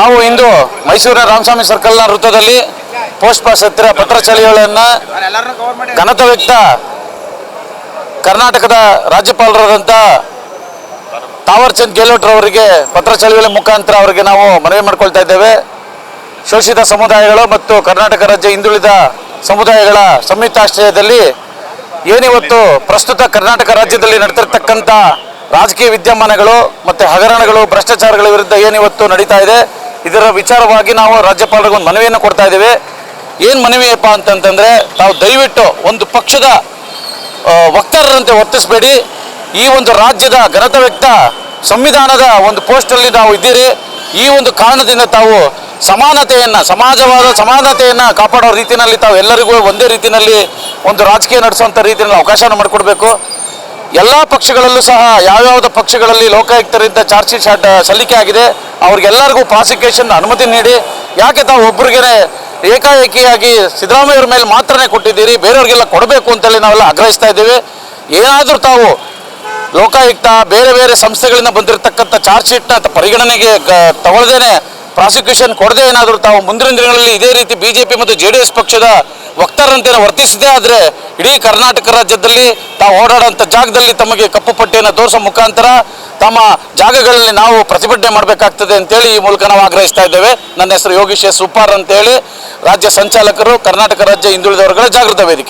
ನಾವು ಇಂದು ಮೈಸೂರಿನ ರಾಮಸ್ವಾಮಿ ಸರ್ಕಲ್ನ ವೃತ್ತದಲ್ಲಿ ಪೋಸ್ಟ್ ಪಾಸ್ ಹತ್ತಿರ ಪತ್ರ ಚಳಿಗಳನ್ನು ಘನತ ವ್ಯಕ್ತ ಕರ್ನಾಟಕದ ರಾಜ್ಯಪಾಲರಾದಂಥ ತಾವರ್ಚಂದ್ ಗೆಹ್ಲೋಟ್ ಅವರಿಗೆ ಪತ್ರ ಚಳವಳಿ ಮುಖಾಂತರ ಅವರಿಗೆ ನಾವು ಮನವಿ ಮಾಡ್ಕೊಳ್ತಾ ಇದ್ದೇವೆ. ಶೋಷಿತ ಸಮುದಾಯಗಳು ಮತ್ತು ಕರ್ನಾಟಕ ರಾಜ್ಯ ಹಿಂದುಳಿದ ಸಮುದಾಯಗಳ ಸಂಯುಕ್ತಾಶ್ರಯದಲ್ಲಿ ಏನಿವತ್ತು ಪ್ರಸ್ತುತ ಕರ್ನಾಟಕ ರಾಜ್ಯದಲ್ಲಿ ನಡೆತಿರ್ತಕ್ಕಂಥ ರಾಜಕೀಯ ವಿದ್ಯಮಾನಗಳು ಮತ್ತು ಹಗರಣಗಳು, ಭ್ರಷ್ಟಾಚಾರಗಳ ವಿರುದ್ಧ ಏನಿವತ್ತು ನಡೀತಾ ಇದೆ ಇದರ ವಿಚಾರವಾಗಿ ನಾವು ರಾಜ್ಯಪಾಲರಿಗೆ ಒಂದು ಮನವಿಯನ್ನು ಕೊಡ್ತಾ ಇದ್ದೇವೆ. ಏನು ಮನವಿಯಪ್ಪ ಅಂತಂತಂದರೆ ತಾವು ದಯವಿಟ್ಟು ಒಂದು ಪಕ್ಷದ ವಕ್ತಾರರಂತೆ ವರ್ತಿಸಬೇಡಿ. ಈ ಒಂದು ರಾಜ್ಯದ ಘನತ ವ್ಯಕ್ತ ಸಂವಿಧಾನದ ಒಂದು ಪೋಸ್ಟಲ್ಲಿ ನಾವು ಇದ್ದೀರಿ. ಈ ಒಂದು ಕಾರಣದಿಂದ ತಾವು ಸಮಾನತೆಯನ್ನು, ಸಮಾಜವಾದ ಸಮಾನತೆಯನ್ನು ಕಾಪಾಡೋ ರೀತಿಯಲ್ಲಿ ತಾವು ಎಲ್ಲರಿಗೂ ಒಂದೇ ರೀತಿಯಲ್ಲಿ ಒಂದು ರಾಜಕೀಯ ನಡೆಸುವಂಥ ರೀತಿಯಲ್ಲಿ ಅವಕಾಶವನ್ನು ಮಾಡಿಕೊಡ್ಬೇಕು. ಎಲ್ಲ ಪಕ್ಷಗಳಲ್ಲೂ ಸಹ ಯಾವ್ಯಾವ ಪಕ್ಷಗಳಲ್ಲಿ ಲೋಕಾಯುಕ್ತರಿಂದ ಚಾರ್ಜ್ ಶೀಟ್ ಸಲ್ಲಿಕೆ ಆಗಿದೆ, ಅವ್ರಿಗೆಲ್ಲರಿಗೂ ಪ್ರಾಸಿಕ್ಯೂಷನ್ ಅನುಮತಿ ನೀಡಿ. ಯಾಕೆ ತಾವು ಒಬ್ಬರಿಗೆ ಏಕಾಏಕಿಯಾಗಿ ಸಿದ್ದರಾಮಯ್ಯವ್ರ ಮೇಲೆ ಮಾತ್ರನೇ ಕೊಟ್ಟಿದ್ದೀರಿ, ಬೇರೆಯವ್ರಿಗೆಲ್ಲ ಕೊಡಬೇಕು ಅಂತೇಳಿ ನಾವೆಲ್ಲ ಆಗ್ರಹಿಸ್ತಾ ಇದ್ದೀವಿ. ಏನಾದರೂ ತಾವು ಲೋಕಾಯುಕ್ತ, ಬೇರೆ ಬೇರೆ ಸಂಸ್ಥೆಗಳಿಂದ ಬಂದಿರತಕ್ಕಂಥ ಚಾರ್ಜ್ ಶೀಟ್ನ ಪರಿಗಣನೆಗೆ ತಗೊಳ್ದೇನೆ ಪ್ರಾಸಿಕ್ಯೂಷನ್ ಕೊಡದೆ ಏನಾದರೂ ತಾವು ಮುಂದಿನ ದಿನಗಳಲ್ಲಿ ಇದೇ ರೀತಿ ಬಿಜೆಪಿ ಮತ್ತು ಜೆ ಪಕ್ಷದ ವಕ್ತಾರರಂತೆ ವರ್ತಿಸಿದೆ ಆದರೆ ಇಡೀ ಕರ್ನಾಟಕ ರಾಜ್ಯದಲ್ಲಿ ತಾವು ಓಡಾಡುವಂಥ ಜಾಗದಲ್ಲಿ ತಮಗೆ ಕಪ್ಪು ಪಟ್ಟಿಯನ್ನು ತೋರಿಸೋ ಮುಖಾಂತರ ತಮ್ಮ ಜಾಗಗಳಲ್ಲಿ ನಾವು ಪ್ರತಿಭಟನೆ ಮಾಡಬೇಕಾಗ್ತದೆ ಅಂತೇಳಿ ಈ ಮೂಲಕ ನಾವು ಆಗ್ರಹಿಸ್ತಾ ಇದ್ದೇವೆ. ನನ್ನ ಹೆಸರು ಯೋಗೀಶ್ ಎಸ್ ಉಪ್ಪಾರ್ ಅಂತೇಳಿ. ರಾಜ್ಯ ಸಂಚಾಲಕರು, ಕರ್ನಾಟಕ ರಾಜ್ಯ ಹಿಂದುಳಿದ ವರ್ಗಗಳ ಜಾಗೃತ ವೇದಿಕೆ.